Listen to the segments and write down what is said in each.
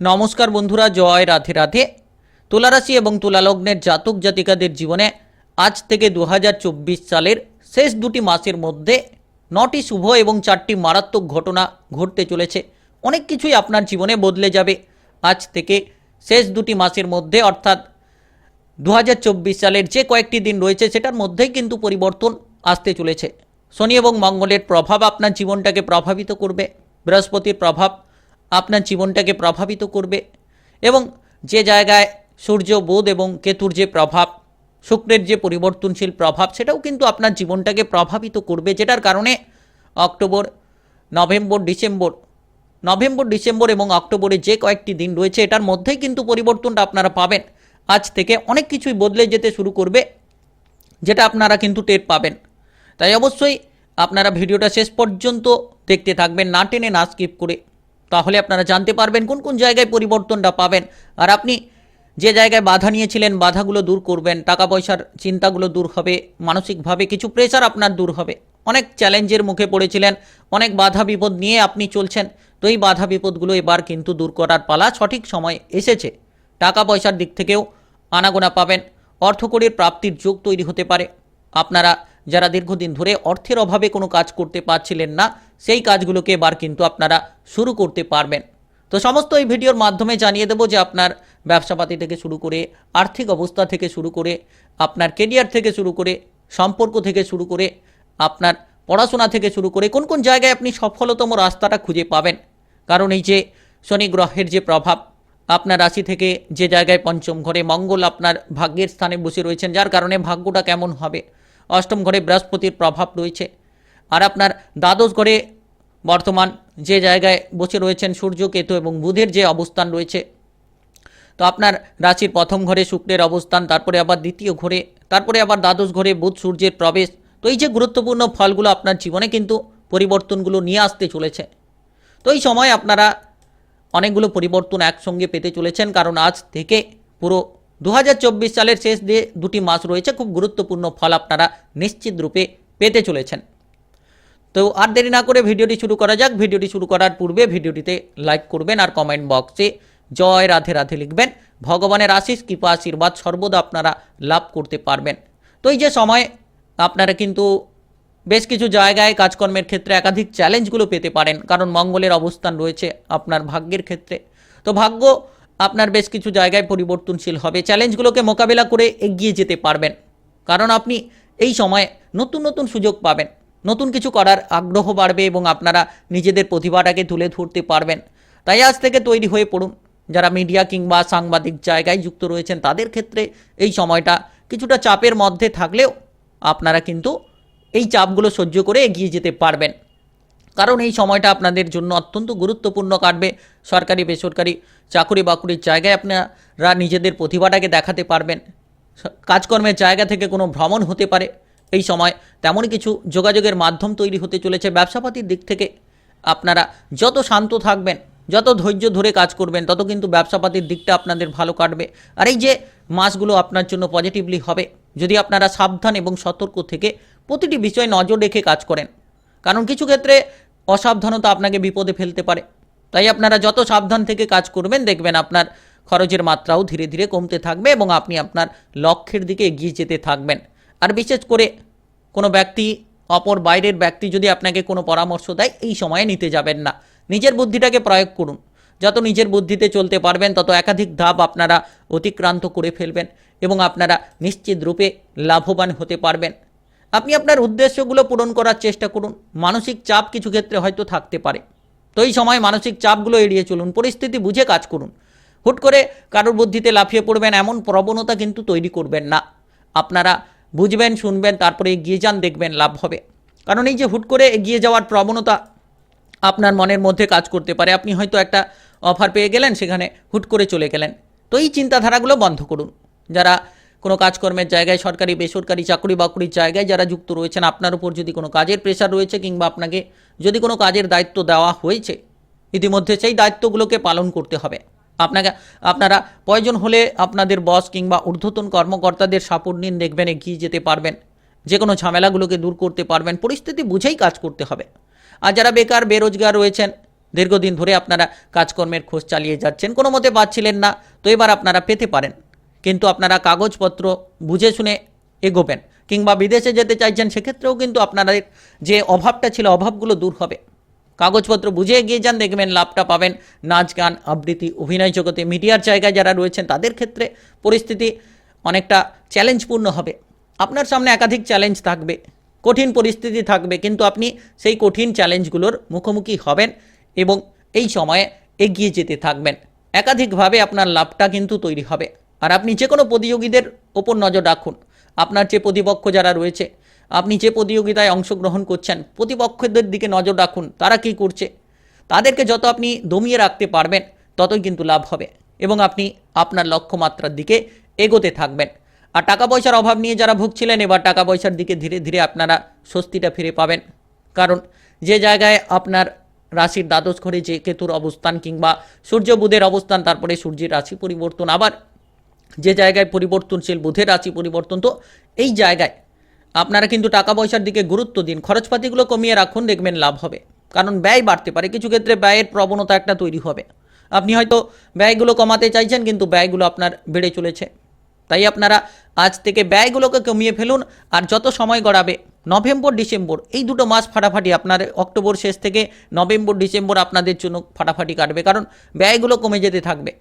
নমস্কার বন্ধুরা, জয় রাধে রাধে। তুলারাশি এবং তুলালগ্নের জাতক জাতিকাদের জীবনে আজ থেকে দু হাজার চব্বিশ সালের শেষ দুটি মাসের মধ্যে নটি শুভ এবং চারটি মারাত্মক ঘটনা ঘটতে চলেছে। অনেক কিছুই আপনার জীবনে বদলে যাবে। আজ থেকে শেষ দুটি মাসের মধ্যে, অর্থাৎ দু হাজার চব্বিশ সালের যে কয়েকটি দিন রয়েছে, সেটার মধ্যেই কিন্তু পরিবর্তন আসতে চলেছে। শনি এবং মঙ্গলের প্রভাব আপনার জীবনটাকে প্রভাবিত করবে। বৃহস্পতির প্রভাব আপনার জীবনটাকে প্রভাবিত করবে এবং যে জায়গায় সূর্য, বুধ এবং কেতুর যে প্রভাব, শুক্রের যে পরিবর্তনশীল প্রভাব, সেটাও কিন্তু আপনার জীবনটাকে প্রভাবিত করবে, যেটার কারণে October, November, December November, December এবং অক্টোবরে যে কয়েকটি দিন রয়েছে, এটার মধ্যেই কিন্তু পরিবর্তনটা আপনারা পাবেন। আজ থেকে অনেক কিছুই বদলে যেতে শুরু করবে, যেটা আপনারা কিন্তু টের পাবেন। তাই অবশ্যই আপনারা ভিডিওটা শেষ পর্যন্ত দেখতে থাকবেন, না টেনে না স্কিপ করে। তাহলে আপনারা জানতে পারবেন কোন কোন জায়গায় পরিবর্তনটা পাবেন। আর আপনি যে জায়গায় বাধা নিয়েছিলেন, বাধাগুলো দূর করবেন টাকা পয়সার চিন্তাগুলো দূর হবে, মানসিকভাবে কিছু প্রেশার আপনার দূর হবে। অনেক চ্যালেঞ্জের মুখে পড়েছিলেন, অনেক বাধা বিপদ নিয়ে আপনি চলছেন, তো এই বাধা বিপদগুলো এবার কিন্তু দূর করার পালা সঠিক সময় এসেছে। টাকা পয়সার দিক থেকেও আনাগোনা পাবেন অর্থকরীর প্রাপ্তির যোগ তৈরি হতে পারে। আপনারা যারা দীর্ঘদিন ধরে অর্থের অভাবে কোনো কাজ করতে পারছিলেন না সেই কাজগুলোকে এবার কিন্তু আপনারা শুরু করতে পারবেন। তো সমস্ত এই ভিডিওর মাধ্যমে জানিয়ে দেবো যে আপনার ব্যবসাপাতি থেকে শুরু করে, আর্থিক অবস্থা থেকে শুরু করে, আপনার কেরিয়ার থেকে শুরু করে, সম্পর্ক থেকে শুরু করে, আপনার পড়াশোনা থেকে শুরু করে, কোন কোন জায়গায় আপনি সফলতম রাস্তাটা খুঁজে পাবেন। কারণ এই যে শনি গ্রহের যে প্রভাব, আপনার রাশি থেকে যে জায়গায় পঞ্চম ঘরে মঙ্গল আপনার ভাগ্যের স্থানে বসে রয়েছেন, যার কারণে ভাগ্যটা কেমন হবে? অষ্টম ঘরে বৃহস্পতির প্রভাব রয়েছে। আর আপনার দ্বাদশ ঘরে বর্তমান যে জায়গায় বসে রয়েছেন সূর্য, কেতু এবং বুধের যে অবস্থান রয়েছে, তো আপনার রাশির প্রথম ঘরে শুক্রের অবস্থান, তারপরে আবার দ্বিতীয় ঘরে, তারপরে আবার দ্বাদশ ঘরে বুধ সূর্যের প্রবেশ। তো এই যে গুরুত্বপূর্ণ ফলগুলো আপনার জীবনে কিন্তু পরিবর্তনগুলো নিয়ে আসতে চলেছে। তো এই সময় আপনারা অনেকগুলো পরিবর্তন একসঙ্গে পেতে চলেছেন, কারণ আজ থেকে পুরো দু হাজার চব্বিশ সালের শেষ দিয়ে দুটি মাস রয়েছে, খুব গুরুত্বপূর্ণ ফল আপনারা নিশ্চিত রূপে পেতে চলেছেন। তো আর দেরি না করে ভিডিওটি শুরু করা যাক। ভিডিওটি শুরু করার পূর্বে ভিডিওটিতে লাইক করবেন আর কমেন্ট বক্সে জয় রাধে রাধে লিখবেন। ভগবানের আশিস কৃপা, আশীর্বাদ সর্বদা আপনারা লাভ করতে পারবেন। তো এই যে সময়, আপনারা কিন্তু বেশ কিছু জায়গায় কাজকর্মের ক্ষেত্রে একাধিক চ্যালেঞ্জগুলো পেতে পারেন। কারণ মঙ্গলের অবস্থান রয়েছে আপনার ভাগ্যের ক্ষেত্রে। তো ভাগ্য আপনার বেশ কিছু জায়গায় পরিবর্তনশীল হবে। চ্যালেঞ্জগুলোকে মোকাবেলা করে এগিয়ে যেতে পারবেন। কারণ আপনি এই সময়ে নতুন নতুন সুযোগ পাবেন। নতুন কিছু করার আগ্রহ বাড়বে এবং আপনারা নিজেদের প্রতিভাটাকে তুলে ধরতে পারবেন। তাই আজ থেকে তৈরি হয়ে পড়ুন। যারা মিডিয়া কিংবা সাংবাদিক জায়গায় যুক্ত রয়েছেন, তাদের ক্ষেত্রে এই সময়টা কিছুটা চাপের মধ্যে থাকলেও আপনারা কিন্তু এই চাপগুলো সহ্য করে এগিয়ে যেতে পারবেন। কারণ এই সময়টা আপনাদের জন্য অত্যন্ত গুরুত্বপূর্ণ কাটবে। সরকারি, বেসরকারি চাকুরি বাকুরির জায়গায় আপনারা নিজেদের প্রতিভাটাকে দেখাতে পারবেন। কাজকর্মের জায়গা থেকে কোনো ভ্রমণ হতে পারে। এই সময় তেমনই কিছু যোগাযোগের মাধ্যম তৈরি হতে চলেছে। ব্যবসাপাতির দিক থেকে আপনারা যত শান্ত থাকবেন, যত ধৈর্য ধরে কাজ করবেন, তত কিন্তু ব্যবসাপাতির দিকটা আপনাদের ভালো কাটবে। আর এই যে মাসগুলো আপনার জন্য পজিটিভলি হবে, যদি আপনারা সাবধান এবং সতর্ক থেকে প্রতিটি বিষয়ে নজর রেখে কাজ করেন। কারণ কিছু ক্ষেত্রে অসাবধানতা আপনাকে বিপদে ফেলতে পারে। তাই আপনারা যত সাবধান থেকে কাজ করবেন, দেখবেন আপনার খরচের মাত্রাও ধীরে ধীরে কমতে থাকবে এবং আপনি আপনার লক্ষ্যের দিকে এগিয়ে যেতে থাকবেন। আর বিশেষ করে কোনো ব্যক্তি, অপর বাইরের ব্যক্তি যদি আপনাকে কোনো পরামর্শ দেয়, এই সময়ে নিতে যাবেন না। নিজের বুদ্ধিটাকে প্রয়োগ করুন। যত নিজের বুদ্ধিতে চলতে পারবেন, তত একাধিক ধাপ আপনারা অতিক্রান্ত করে ফেলবেন এবং আপনারা নিশ্চিত রূপে লাভবান হতে পারবেন। আপনি আপনার উদ্দেশ্যগুলো পূরণ করার চেষ্টা করুন। মানসিক চাপ কিছু ক্ষেত্রে হয়তো থাকতে পারে। তো এই সময় মানসিক চাপগুলো এড়িয়ে চলুন, পরিস্থিতি বুঝে কাজ করুন। হুট করে কারোর বুদ্ধিতে লাফিয়ে পড়বেন, এমন প্রবণতা কিন্তু তৈরি করবেন না। আপনারা বুঝবেন, শুনবেন, তারপরে এগিয়ে যান, দেখবেন লাভ হবে। কারণ এই যে হুট করে এগিয়ে যাওয়ার প্রবণতা আপনার মনের মধ্যে কাজ করতে পারে। আপনি হয়তো একটা অফার পেয়ে গেলেন, সেখানে হুট করে চলে গেলেন। তো এই চিন্তাধারাগুলো বন্ধ করুন। যারা কোনো কাজকর্মের জায়গায়, সরকারি, বেসরকারি চাকরি বাকরির জায়গায় যারা যুক্ত রয়েছেন, আপনার উপর যদি কোনো কাজের প্রেশার রয়েছে কিংবা আপনাকে যদি কোনো কাজের দায়িত্ব দেওয়া হয়েছে, ইতিমধ্যে সেই দায়িত্বগুলোকে পালন করতে হবে। আপনাকে, আপনারা প্রয়োজন হলে আপনাদের বস কিংবা ঊর্ধ্বতন কর্মকর্তাদের সাপোর্ট নিন, দেখবেন এগিয়ে যেতে পারবেন। যে কোনো ঝামেলাগুলোকে দূর করতে পারবেন, পরিস্থিতি বুঝেই কাজ করতে হবে। আর যারা বেকার, বেরোজগার রয়েছেন, দীর্ঘদিন ধরে আপনারা কাজকর্মের খোঁজ চালিয়ে যাচ্ছেন, কোনো মতে পাচ্ছিলেন না, তো এবার আপনারা পেতে পারেন। কিন্তু আপনারা কাগজপত্র বুঝে শুনে এগোবেন, কিংবা বিদেশে যেতে চাইছেন, সেক্ষেত্রেও কিন্তু আপনাদের যে অভাবটা ছিল, অভাবগুলো দূর হবে। কাগজপত্র বুঝে এগিয়ে যান, দেখবেন লাভটা পাবেন। নাচ, গান, আবৃত্তি, অভিনয় জগতে মিডিয়ার জায়গায় যারা রয়েছেন, তাদের ক্ষেত্রে পরিস্থিতি অনেকটা চ্যালেঞ্জপূর্ণ হবে। আপনার সামনে একাধিক চ্যালেঞ্জ থাকবে, কঠিন পরিস্থিতি থাকবে, কিন্তু আপনি সেই কঠিন চ্যালেঞ্জগুলোর মুখোমুখি হবেন এবং এই সময়ে এগিয়ে যেতে থাকবেন। একাধিকভাবে আপনার লাভটা কিন্তু তৈরি হবে। আর আপনি যে কোনো প্রতিযোগীদের ওপর নজর রাখুন। আপনার যে প্রতিপক্ষ যারা রয়েছে আপনি যে প্রতিযোগিতায় অংশগ্রহণ করছেন, প্রতিপক্ষদের দিকে নজর রাখুন, তারা কি করছে? তাদেরকে যত আপনি দমিয়ে রাখতে পারবেন, ততই কিন্তু লাভ হবে এবং আপনি আপনার লক্ষ্যমাত্রার দিকে এগোতে থাকবেন। আর টাকা পয়সার অভাব নিয়ে যারা ভুগছিলেন, এবার টাকা পয়সার দিকে ধীরে ধীরে আপনারা স্বস্তিটা ফিরে পাবেন। কারণ যে জায়গায় আপনার রাশির দ্বাদশ ঘরে যে কেতুর অবস্থান কিংবা সূর্য বুধের অবস্থান, তারপরে সূর্যের রাশি পরিবর্তন, আবার যে জায়গায় পরিবর্তনশীল বুধের রাশি পরিবর্তন, তো এই জায়গায় আপনারা কিন্তু টাকা পয়সার দিকে গুরুত্ব দিন, খরচপাতিগুলো কমিয়ে রাখুন, দেখবেন লাভ হবে। কারণ ব্যয় বাড়তে পারে, কিছু ক্ষেত্রে ব্যয়ের প্রবণতা একটা তৈরি হবে। আপনি হয়তো ব্যয়গুলো কমাতে চাইছেন, কিন্তু ব্যয়গুলো আপনার বেড়ে চলেছে। তাই আপনারা আজ থেকে ব্যয়গুলোকে কমিয়ে ফেলুন, আর যত সময় গড়াবে, নভেম্বর, ডিসেম্বর, এই দুটো মাস ফাটাফাটি আপনার অক্টোবর শেষ থেকে নভেম্বর, ডিসেম্বর আপনাদের জন্য ফাটাফাটি কাটবে। কারণ ব্যয়গুলো কমে যেতে থাকবে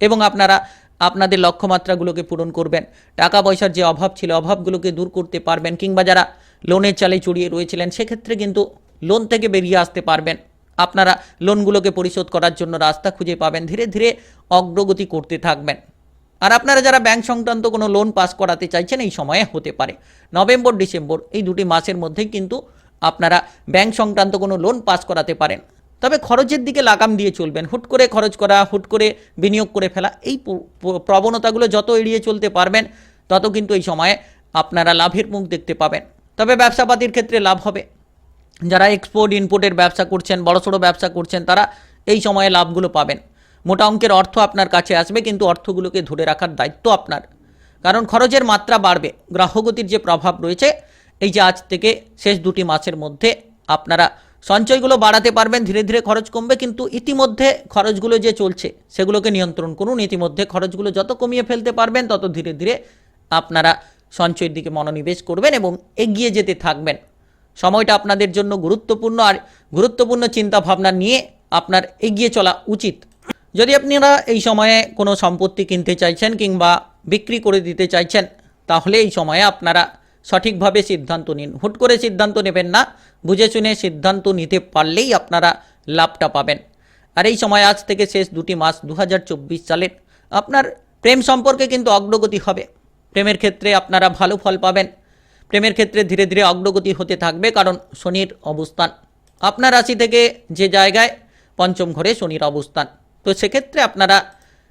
এবং আপনারা আপনাদের লক্ষ্যমাত্রাগুলোকে পূরণ করবেন। টাকা পয়সার যে অভাব ছিল, অভাবগুলোকে দূর করতে পারবেন কিংবা যারা লোনের চালে চড়িয়ে রয়েছিলেন, সেক্ষেত্রে কিন্তু লোন থেকে বেরিয়ে আসতে পারবেন। আপনারা লোনগুলোকে পরিশোধ করার জন্য রাস্তা খুঁজে পাবেন, ধীরে ধীরে অগ্রগতি করতে থাকবেন। আর আপনারা যারা ব্যাংক সংক্রান্ত কোনো লোন পাস করাতে চাইছেন, এই সময়ে হতে পারে। নভেম্বর, ডিসেম্বর, এই দুটি মাসের মধ্যেই কিন্তু আপনারা ব্যাংক সংক্রান্ত কোনো লোন পাস করাতে পারেন। তবে খরচের দিকে লাগাম দিয়ে চলবেন। হুট করে খরচ করা, হুট করে বিনিয়োগ করে ফেলা, এই প্রবণতাগুলো যত এড়িয়ে চলতে পারবেন, তত কিন্তু এই সময়ে আপনারা লাভের মুখ দেখতে পাবেন। তবে ব্যবসাপাতির ক্ষেত্রে লাভ হবে। যারা এক্সপোর্ট ইনপোর্টের ব্যবসা করছেন বড়সড় ব্যবসা করছেন, তারা এই সময়ে লাভগুলো পাবেন। মোটা অঙ্কের অর্থ আপনার কাছে আসবে, কিন্তু অর্থগুলোকে ধরে রাখার দায়িত্ব আপনার। কারণ খরচের মাত্রা বাড়বে গ্রাহগতির যে প্রভাব রয়েছে, এই যে আজ থেকে শেষ দুটি মাসের মধ্যে আপনারা সঞ্চয়গুলো বাড়াতে পারবেন, ধীরে ধীরে খরচ কমবে, কিন্তু ইতিমধ্যে খরচগুলো যে চলছে, সেগুলোকে নিয়ন্ত্রণ করুন। ইতিমধ্যে খরচগুলো যত কমিয়ে ফেলতে পারবেন, তত ধীরে ধীরে আপনারা সঞ্চয়ের দিকে মনোনিবেশ করবেন এবং এগিয়ে যেতে থাকবেন। সময়টা আপনাদের জন্য গুরুত্বপূর্ণ, আর গুরুত্বপূর্ণ চিন্তা ভাবনা নিয়ে আপনার এগিয়ে চলা উচিত। যদি আপনারা এই সময়ে কোনো সম্পত্তি কিনতে চাইছেন কিংবা বিক্রি করে দিতে চাইছেন, তাহলে এই সময়ে আপনারা সঠিকভাবে সিদ্ধান্ত নিন। হুট করে সিদ্ধান্ত নেবেন না, বুঝে শুনে সিদ্ধান্ত নিতে পারলেই আপনারা লাভটা পাবেন। আর এই সময় আজ থেকে শেষ দুটি মাস দু হাজার চব্বিশ সালের। আপনার প্রেম সম্পর্কে কিন্তু অগ্রগতি হবে। প্রেমের ক্ষেত্রে আপনারা ভালো ফল পাবেন। প্রেমের ক্ষেত্রে ধীরে ধীরে অগ্রগতি হতে থাকবে কারণ শনির অবস্থান। আপনার রাশি থেকে যে জায়গায় পঞ্চম ঘরে শনির অবস্থান। তো সেক্ষেত্রে আপনারা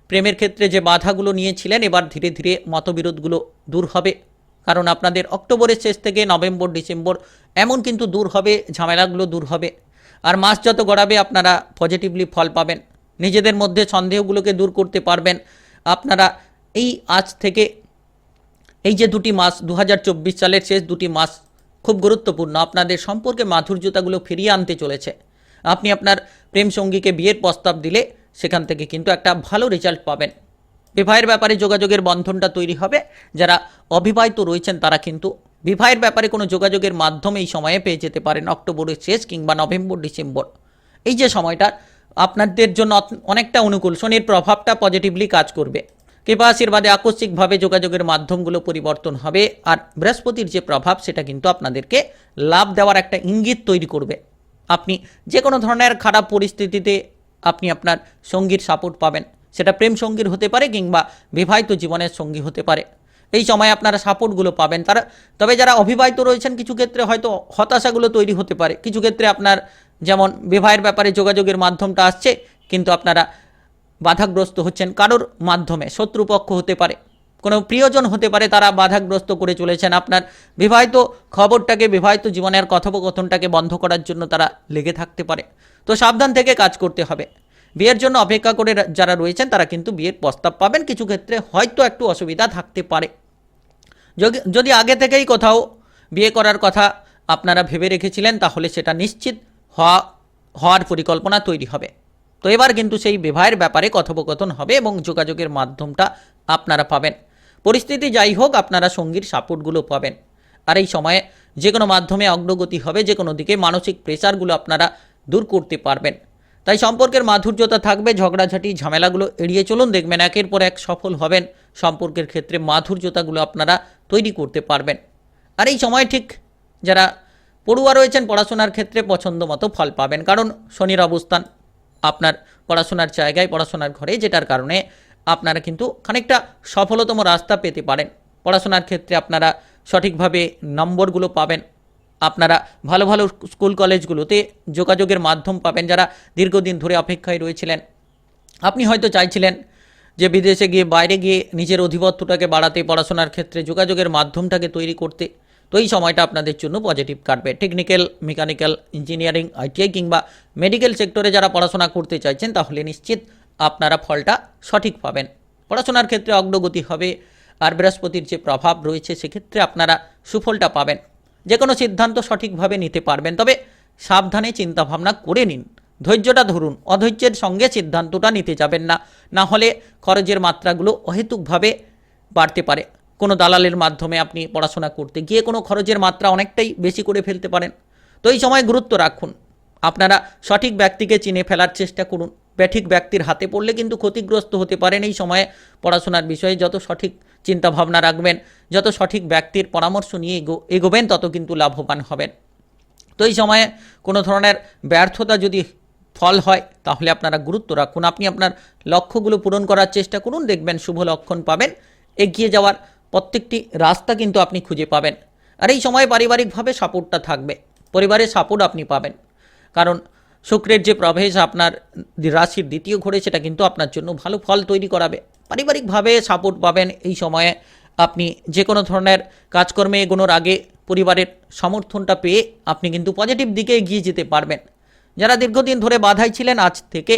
প্রেমের ক্ষেত্রে যে বাধাগুলো নিয়েছিলেন, এবার ধীরে ধীরে মতবিরোধগুলো দূর হবে। কারণ আপনাদের অক্টোবরের শেষ থেকে নভেম্বর, ডিসেম্বর এমন কিন্তু দূর হবে, ঝামেলাগুলো দূর হবে। আর মাস যত গড়াবে, আপনারা পজিটিভলি ফল পাবেন। নিজেদের মধ্যে সন্দেহগুলোকে দূর করতে পারবেন। আপনারা এই আজ থেকে এই যে দুটি মাস দু হাজার চব্বিশ সালের শেষ দুটি মাস খুব গুরুত্বপূর্ণ। আপনাদের সম্পর্কে মাধুর্যতাগুলো ফিরিয়ে আনতে চলেছে। আপনি আপনার প্রেম সঙ্গীকে বিয়ের প্রস্তাব দিলে সেখান থেকে কিন্তু একটা ভালো রেজাল্ট পাবেন। বিবাহের ব্যাপারে যোগাযোগের বন্ধনটা তৈরি হবে। যারা অবিবাহিত রয়েছেন, তারা কিন্তু বিবাহের ব্যাপারে কোনো যোগাযোগের মাধ্যমে এই সময়ে পেয়ে যেতে পারেন। অক্টোবরের শেষ কিংবা নভেম্বর, ডিসেম্বর। এই যে সময়টা, আপনাদের জন্য অনেকটা অনুকূল। শনির প্রভাবটা পজিটিভলি কাজ করবে। কৃপা আশীর্বাদে আকস্মিকভাবে যোগাযোগের মাধ্যমগুলো পরিবর্তন হবে। আর বৃহস্পতির যে প্রভাব, সেটা কিন্তু আপনাদেরকে লাভ দেওয়ার একটা ইঙ্গিত তৈরি করবে। আপনি যে কোনো ধরনের খারাপ পরিস্থিতিতে আপনি আপনার সঙ্গীর সাপোর্ট পাবেন। সেটা প্রেম সঙ্গীর হতে পারে কিংবা বিবাহিত জীবনের সঙ্গী হতে পারে। এই সময় আপনারা সাপোর্টগুলো পাবেন। তারা, তবে যারা অবিবাহিত রয়েছেন, কিছু ক্ষেত্রে হয়তো হতাশাগুলো তৈরি হতে পারে। কিছু ক্ষেত্রে আপনার যেমন বিবাহের ব্যাপারে যোগাযোগের মাধ্যমটা আসছে, কিন্তু আপনারা বাধাগ্রস্ত হচ্ছেন কারোর মাধ্যমে। শত্রুপক্ষ হতে পারে। কোনো প্রিয়জন হতে পারে, তারা বাধাগ্রস্ত করে চলেছেন। আপনার বিবাহিত খবরটাকে, বিবাহিত জীবনের কথোপকথনটাকে বন্ধ করার জন্য তারা লেগে থাকতে পারে। তো সাবধান থেকে কাজ করতে হবে। বিয়ের জন্য অপেক্ষা করে যারা রয়েছেন, তারা কিন্তু বিয়ের প্রস্তাব পাবেন। কিছু ক্ষেত্রে হয়তো একটু অসুবিধা থাকতে পারে। যদি- আগে থেকেই কোথাও বিয়ে করার কথা আপনারা ভেবে রেখেছিলেন, তাহলে সেটা নিশ্চিত হওয়া হওয়ার পরিকল্পনা তৈরি হবে। তো এবার কিন্তু সেই বিবাহের ব্যাপারে কথোপকথন হবে এবং যোগাযোগের মাধ্যমটা আপনারা পাবেন। পরিস্থিতি যাই হোক, আপনারা সঙ্গীর সাপোর্টগুলো পাবেন। আর এই সময়ে যে কোনো মাধ্যমে অগ্রগতি হবে, যে কোনো দিকে মানসিক প্রেসারগুলো আপনারা দূর করতে পারবেন। তাই সম্পর্কের মাধুর্যতা থাকবে, ঝগড়াঝাটি, ঝামেলাগুলো এড়িয়ে চলুন, দেখবেন একের পর এক সফল হবেন। সম্পর্কের ক্ষেত্রে মাধুর্যতাগুলো আপনারা তৈরি করতে পারবেন। আর এই সময় ঠিক যারা পড়ুয়া রয়েছেন, পড়াশোনার ক্ষেত্রে পছন্দ মতো ফল পাবেন। কারণ শনির অবস্থান আপনার পড়াশোনার জায়গায়, পড়াশোনার ঘরে, যেটার কারণে আপনারা কিন্তু খানিকটা সফলতম রাস্তা পেতে পারেন। পড়াশোনার ক্ষেত্রে আপনারা সঠিকভাবে নম্বরগুলো পাবেন। আপনারা ভালো ভালো স্কুল কলেজগুলোতে যোগাযোগের মাধ্যম পাবেন যারা দীর্ঘদিন ধরে অপেক্ষায় রয়েছিলেন। আপনি হয়তো চাইছিলেন যে বিদেশে গিয়ে বাইরে গিয়ে নিজের অধিপত্যটাকে বাড়াতে, পড়াশোনার ক্ষেত্রে যোগাযোগের মাধ্যমটাকে তৈরি করতে। তো এই সময়টা আপনাদের জন্য পজিটিভ কাটবে। টেকনিক্যাল মেকানিক্যাল ইঞ্জিনিয়ারিং আইটিআই কিংবা মেডিকেল সেক্টরে যারা পড়াশোনা করতে চাইছেন, তাহলে নিশ্চিত আপনারা ফলটা সঠিক পাবেন। পড়াশোনার ক্ষেত্রে অগ্রগতি হবে, আর বৃহস্পতির যে প্রভাব রয়েছে, সেক্ষেত্রে আপনারা সুফলটা পাবেন। যে কোনো সিদ্ধান্ত সঠিকভাবে নিতে পারবেন। তবে সাবধানে চিন্তাভাবনা করে নিন। ধৈর্যটা ধরুন, অধৈর্যের সঙ্গে সিদ্ধান্তটা নিতে যাবেন না। না হলে খরচের মাত্রাগুলো অহেতুকভাবে বাড়তে পারে। কোনো দালালের মাধ্যমে আপনি পড়াশোনা করতে গিয়ে কোনো খরচের মাত্রা অনেকটাই বেশি করে ফেলতে পারেন। তো এই সময় গুরুত্ব রাখুন। আপনারা সঠিক ব্যক্তিকে চিনে ফেলার চেষ্টা করুন। ব্যাঠিক ব্যক্তির হাতে পড়লে কিন্তু ক্ষতিগ্রস্ত হতে পারেন এই সময়ে পড়াশোনার বিষয়ে। যত সঠিক চিন্তাভাবনা রাখবেন, যত সঠিক ব্যক্তির পরামর্শ নিয়ে এগো এগোবেন, তত কিন্তু লাভবান হবেন। তো এই সময়ে কোনো ধরনের ব্যর্থতা যদি ফল হয়, তাহলে আপনারা গুরুত্ব রাখুন। আপনি আপনার লক্ষ্যগুলো পূরণ করার চেষ্টা করুন, দেখবেন শুভ লক্ষণ পাবেন। এগিয়ে যাওয়ার প্রত্যেকটি রাস্তা কিন্তু আপনি খুঁজে পাবেন। আর এই সময় পারিবারিকভাবে সাপোর্টটা থাকবে। পরিবারের সাপোর্ট আপনি পাবেন। কারণ শুক্রের যে প্রবেশ, আপনার রাশির দ্বিতীয় ঘরে সেটা কিন্তু আপনার জন্য ভালো ফল তৈরি করাবে। পারিবারিকভাবে সাপোর্ট পাবেন এই সময়ে আপনি যে কোনো ধরনের কাজকর্মে, এগোনোর আগে পরিবারের সমর্থনটা পেয়ে আপনি কিন্তু পজিটিভ দিকে এগিয়ে যেতে পারবেন। যারা দীর্ঘদিন ধরে বাধাই ছিলেন, আজ থেকে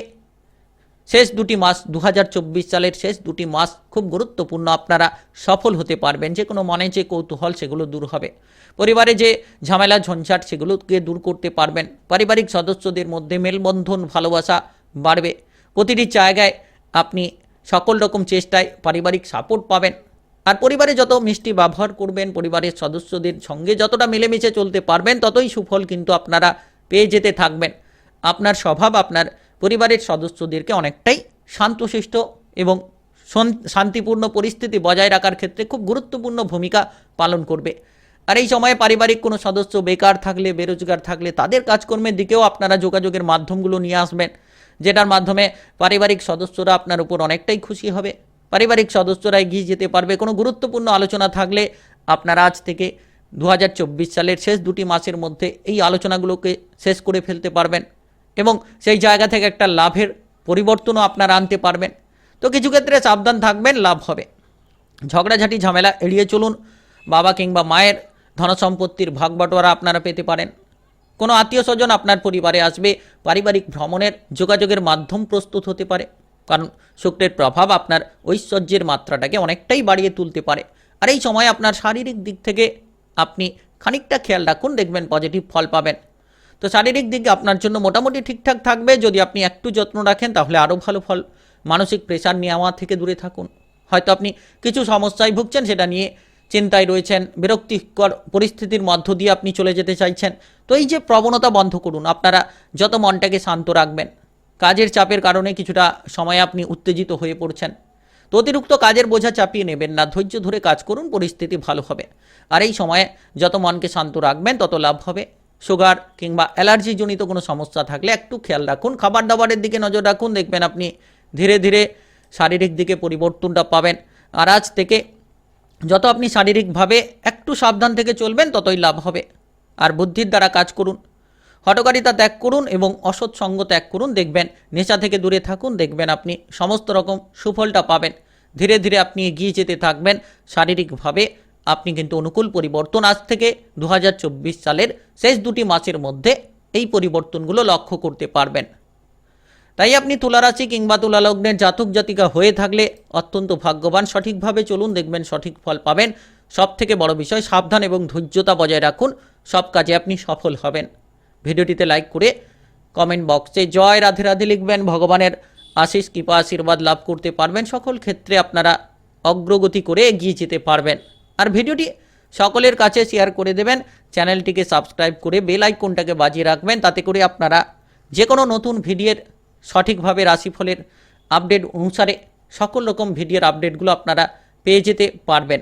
শেষ দুটি মাস দু হাজার চব্বিশ সালের শেষ দুটি মাস খুব গুরুত্বপূর্ণ। আপনারা সফল হতে পারবেন। যে কোনো মনে যে কৌতূহল সেগুলো দূর হবে। পরিবারে যে ঝামেলা, ঝঞ্ঝাট সেগুলোকে দূর করতে পারবেন। পারিবারিক সদস্যদের মধ্যে মেলবন্ধন, ভালোবাসা বাড়বে। প্রতিটি জায়গায় আপনি সকল রকম চেষ্টায় পারিবারিক সাপোর্ট পাবেন। আর পরিবারে যত মিষ্টি ব্যবহার করবেন, পরিবারের সদস্যদের সঙ্গে যতটা মিলেমিশে চলতে পারবেন, ততই সুফল কিন্তু আপনারা পেয়ে যেতে থাকবেন। আপনার স্বভাব, আপনার পরিবারের সদস্যদেরকে অনেকটাই শান্তশিষ্ট এবং শান্তিপূর্ণ পরিস্থিতি বজায় রাখার ক্ষেত্রে খুব গুরুত্বপূর্ণ ভূমিকা পালন করবে। আর এই সময়ে পারিবারিক কোনো সদস্য বেকার থাকলে, বেরোজগার থাকলে তাদের কাজকর্মের দিকেও আপনারা যোগাযোগের মাধ্যমগুলো নিয়ে আসবেন, যেটার মাধ্যমে পারিবারিক সদস্যরা আপনার উপর অনেকটাই খুশি হবে। পারিবারিক সদস্যরা এগিয়ে যেতে পারবে। কোনো গুরুত্বপূর্ণ আলোচনা থাকলে আপনারা আজ থেকে দু হাজার চব্বিশ সালের শেষ দুটি মাসের মধ্যে এই আলোচনাগুলোকে শেষ করে ফেলতে পারবেন। এবং সেই জায়গা থেকে একটা লাভের পরিবর্তনও আপনারা আনতে পারবেন। তো কিছু ক্ষেত্রে সাবধান থাকবেন, লাভ হবে। ঝগড়াঝাটি, ঝামেলা এড়িয়ে চলুন। বাবা কিংবা মায়ের ধনসম্পত্তির ভাগ বাটোয়ারা আপনারা পেতে পারেন। কোনো আত্মীয় স্বজন আপনার পরিবারে আসবে, পারিবারিক ভ্রমণের যোগাযোগের মাধ্যম প্রস্তুত হতে পারে। কারণ শুক্রের প্রভাব আপনার ঐশ্বর্যের মাত্রাটাকে অনেকটাই বাড়িয়ে তুলতে পারে। আর এই সময় আপনার শারীরিক দিক থেকে আপনি খানিকটা খেয়াল রাখুন, দেখবেন পজিটিভ ফল পাবেন। তো শারীরিক দিকে আপনার জন্য মোটামুটি ঠিকঠাক থাকবে। যদি আপনি একটু যত্ন রাখেন, তাহলে আরও ভালো ফল, মানসিক প্রেশার নেওয়া থেকে দূরে থাকুন। হয়তো আপনি কিছু সমস্যায় ভুগছেন, সেটা নিয়ে চিন্তায় রয়েছেন, বিরক্তিকর পরিস্থিতির মধ্য দিয়ে আপনি চলে যেতে চাইছেন। তো এই যে প্রবণতা বন্ধ করুন, আপনারা যত মনটাকে শান্ত রাখবেন, কাজের চাপের কারণে কিছুটা সময় আপনি উত্তেজিত হয়ে পড়ছেন। তো অতিরিক্ত কাজের বোঝা চাপিয়ে নেবেন না, ধৈর্য ধরে কাজ করুন, পরিস্থিতি ভালো হবে। আর এই সময়ে যত মনকে শান্ত রাখবেন, তত লাভ হবে। সুগার কিংবা অ্যালার্জিজনিত কোনো সমস্যা থাকলে একটু খেয়াল রাখুন। খাবার দাবারের দিকে নজর রাখুন। দেখবেন আপনি ধীরে ধীরে শারীরিক দিকে পরিবর্তনটা পাবেন। আর আজ থেকে যত আপনি শারীরিকভাবে একটু সাবধান থেকে চলবেন, ততই লাভ হবে। আর বুদ্ধির দ্বারা কাজ করুন। হটকারিতা ত্যাগ করুন এবং অসৎ সঙ্গ ত্যাগ করুন। দেখবেন নেশা থেকে দূরে থাকুন। দেখবেন আপনি সমস্ত রকম সুফলটা পাবেন। ধীরে ধীরে আপনি এগিয়ে যেতে থাকবেন শারীরিকভাবে। আপনি কিন্তু অনুকূল পরিবর্তন আজ থেকে দু হাজার চব্বিশ সালের শেষ দুটি মাসের মধ্যে এই পরিবর্তনগুলো লক্ষ্য করতে পারবেন। তাই আপনি তুলারাশি কিংবা তুলালগ্নের জাতক জাতিকা হয়ে থাকলে অত্যন্ত ভাগ্যবান। সঠিকভাবে চলুন, দেখবেন সঠিক ফল পাবেন। সব থেকে বড় বিষয়, সাবধান এবং ধৈর্যতা বজায় রাখুন। সব কাজে আপনি সফল হবেন। ভিডিওটিতে লাইক করে কমেন্ট বক্সে জয় রাধে রাধে লিখবেন। ভগবানের আশিস কৃপা, আশীর্বাদ লাভ করতে পারবেন। সকল ক্ষেত্রে আপনারা অগ্রগতি করে এগিয়ে যেতে পারবেন। আর ভিডিওটি সকলের কাছে শেয়ার করে দেবেন। চ্যানেলটিকে সাবস্ক্রাইব করে বেল আইকনটাকে বাজিয়ে রাখবেন। তাতে করে আপনারা যে কোনো নতুন ভিডিওর সঠিকভাবে রাশিফলের আপডেট অনুসারে সকল রকম ভিডিওর আপডেটগুলো আপনারা পেয়ে যেতে পারবেন।